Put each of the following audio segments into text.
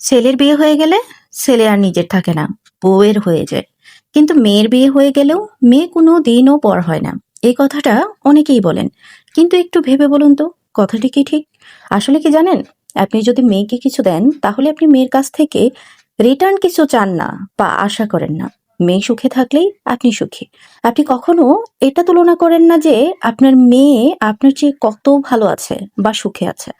ছেলের বিয়ে হয়ে গেলে ছেলে আর নিজের থাকে না, বউয়ের হয়ে যায়। কিন্তু মেয়ের বিয়ে হয়ে গেলেও মেয়ে কোনো দিনও পর হয় না। এই কথাটা অনেকেই বলেন। কিন্তু একটু ভেবে বলুন তো, কথাটি কি ঠিক? আসলে কি জানেন, আপনি যদি মেয়েকে কিছু দেন, তাহলে আপনি মেয়ের কাছ থেকে রিটার্ন কিছু চান না বা আশা করেন না। মেয়ে সুখে থাকলেই আপনি সুখী। আপনি কখনো এটা তুলনা করেন না যে আপনার মেয়ে আপনার চেয়ে কত ভালো আছে বা সুখে আছে।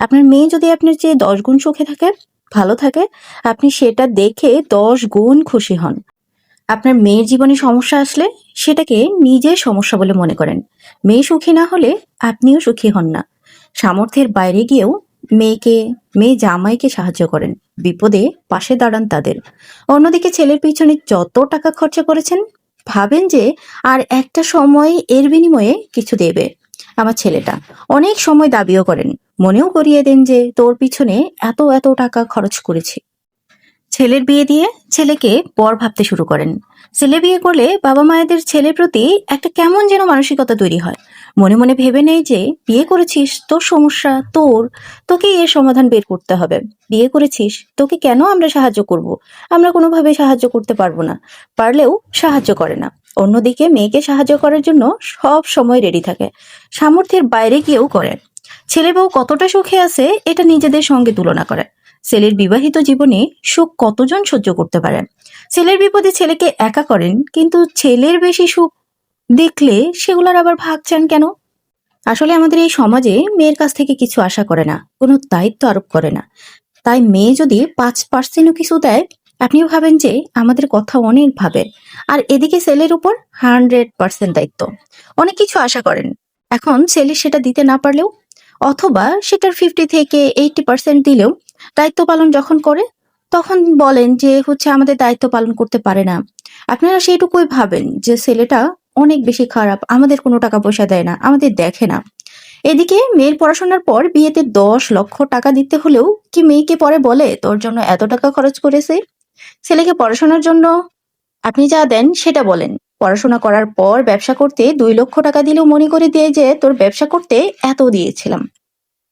আপনার মেয়ে যদি আপনার চেয়ে দশ গুণ সুখে থাকে ভালো থাকে, আপনি সেটা দেখে দশ গুণ খুশি হন। আপনার মেয়ের জীবনে সমস্যা আসলে সেটাকে নিজের সমস্যা বলে মনে করেন। মেয়ে সুখী না হলে আপনিও সুখী হন না। সামর্থ্যের বাইরে গিয়েও মেয়েকে, মেয়ে জামাইকে সাহায্য করেন। বিপদে পাশে দাঁড়ান তাদের। অন্যদিকে ছেলের পিছনে যত টাকা খরচা করেছেন, ভাবেন যে আর একটা সময় এর বিনিময়ে কিছু দেবে আমার ছেলেটা। অনেক সময় দাবিও করেন। মনেও করিয়ে দেন যে তোর পিছনে এত এত টাকা খরচ করেছি। ছেলের বিয়ে দিয়ে ছেলেকে পর ভাবতে শুরু করেন। ছেলে বিয়ে করলে বাবা মায়েদের ছেলের প্রতি একটা কেমন যেন মানসিকতা তৈরি হয়। মনে মনে ভেবে নেই যে, বিয়ে করেছিস, তোর সমস্যা, তোর, তোকে এর সমাধান বের করতে হবে। বিয়ে করেছিস, তোকে কেন আমরা সাহায্য করব? আমরা কোনোভাবে সাহায্য করতে পারব না। পারলেও সাহায্য করে না। অন্যদিকে মেয়েকে সাহায্য করার জন্য সব সময় রেডি থাকে। সামর্থ্যের বাইরে গিয়েও করে ছেলে বউ কতটা সুখে আছে, এটা নিজেদের সঙ্গে তুলনা করে। ছেলের বিবাহিত জীবনে সুখ কতজন সহ্য করতে পারে? ছেলের বিপদে ছেলেকে একা করেন, কিন্তু ছেলের বেশি সুখ দেখলে সেগুলোর আবার ভাগ চান কেন? আসলে আমাদের এই সমাজে মেয়ের কাছ থেকে কিছু আশা করে না, কোনো দায়িত্ব আরোপ করে না। তাই মেয়ে যদি পাঁচ পার্সেন্টও কিছু দেয়, আপনিও ভাবেন যে আমাদের কথা অনেক ভাবে। আর এদিকে ছেলের উপর হান্ড্রেড পার্সেন্ট দায়িত্ব। অনেক কিছু আশা করেন। এখন ছেলে সেটা দিতে না পারলেও অথবা সেটার ফিফটি থেকে এইটি পার্সেন্ট দিলেও দায়িত্ব পালন যখন করে, তখন বলেন যে হচ্ছে আমাদের দায়িত্ব পালন করতে পারে না। আপনারা সেইটুকুই ভাবেন যে ছেলেটা অনেক বেশি খারাপ, আমাদের কোনো টাকা পয়সা দেয় না, আমাদের দেখে না। এদিকে মেয়ের পড়াশোনার পর বিয়েতে দশ লক্ষ টাকা দিতে হলেও কি মেয়েকে পরে বলে, তোর জন্য এত টাকা খরচ করেছে? ছেলেকে পড়াশোনার জন্য আপনি যা দেন সেটা বলেন। পড়াশোনা করার পর ব্যবসা করতে দুই লক্ষ টাকা দিলেও মনে করে দিয়ে যে তোর ব্যবসা করতে এত দিয়েছিলাম।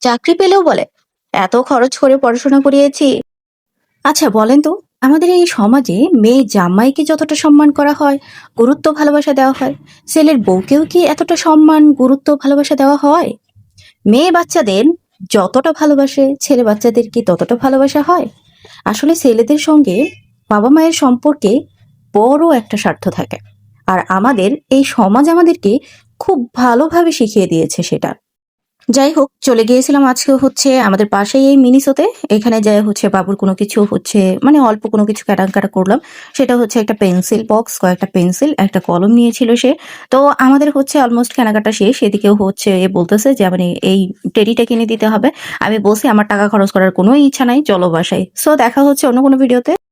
চাকরি পেলেও বলে, এত খরচ করে পড়াশোনা করিয়েছি। আচ্ছা বলেন তো, আমাদের এই সমাজে মেয়ে জামাইকে যতটা সম্মান করা হয়, গুরুত্ব ভালোবাসা দেওয়া হয়, ছেলের বউকেও কি এতটা সম্মান, গুরুত্ব, ভালোবাসা দেওয়া হয়? মেয়ে বাচ্চাদের যতটা ভালোবাসে, ছেলে বাচ্চাদের কি ততটা ভালোবাসা হয়? আসলে ছেলেদের সঙ্গে বাবা মায়ের সম্পর্কে বড় একটা স্বার্থ থাকে। আর আমাদের, এই সমাজ আমাদেরকে খুব ভালোভাবে শিখিয়ে দিয়েছে সেটা। যাই হোক, চলে গিয়েছিলাম আজকে হচ্ছে আমাদের পাশেই এই মিনিসোতে এখানে যাই হচ্ছে বাবুর কোনো কিছু হচ্ছে মানে অল্প কোনো কিছু কাটা করলাম। সেটা হচ্ছে একটা পেন্সিল বক্স কয়েকটা পেন্সিল একটা কলম নিয়েছিল সে। তো আমাদের হচ্ছে অলমোস্ট কেনাকাটা শেষ। এদিকেও হচ্ছে এ বলতেছে যে মানে এই টেডিটা কিনে দিতে হবে। আমি বলছি, আমার টাকা খরচ করার কোনো ইচ্ছা নাই, চলো বাসায়। সো দেখা হচ্ছে অন্য কোনো ভিডিওতে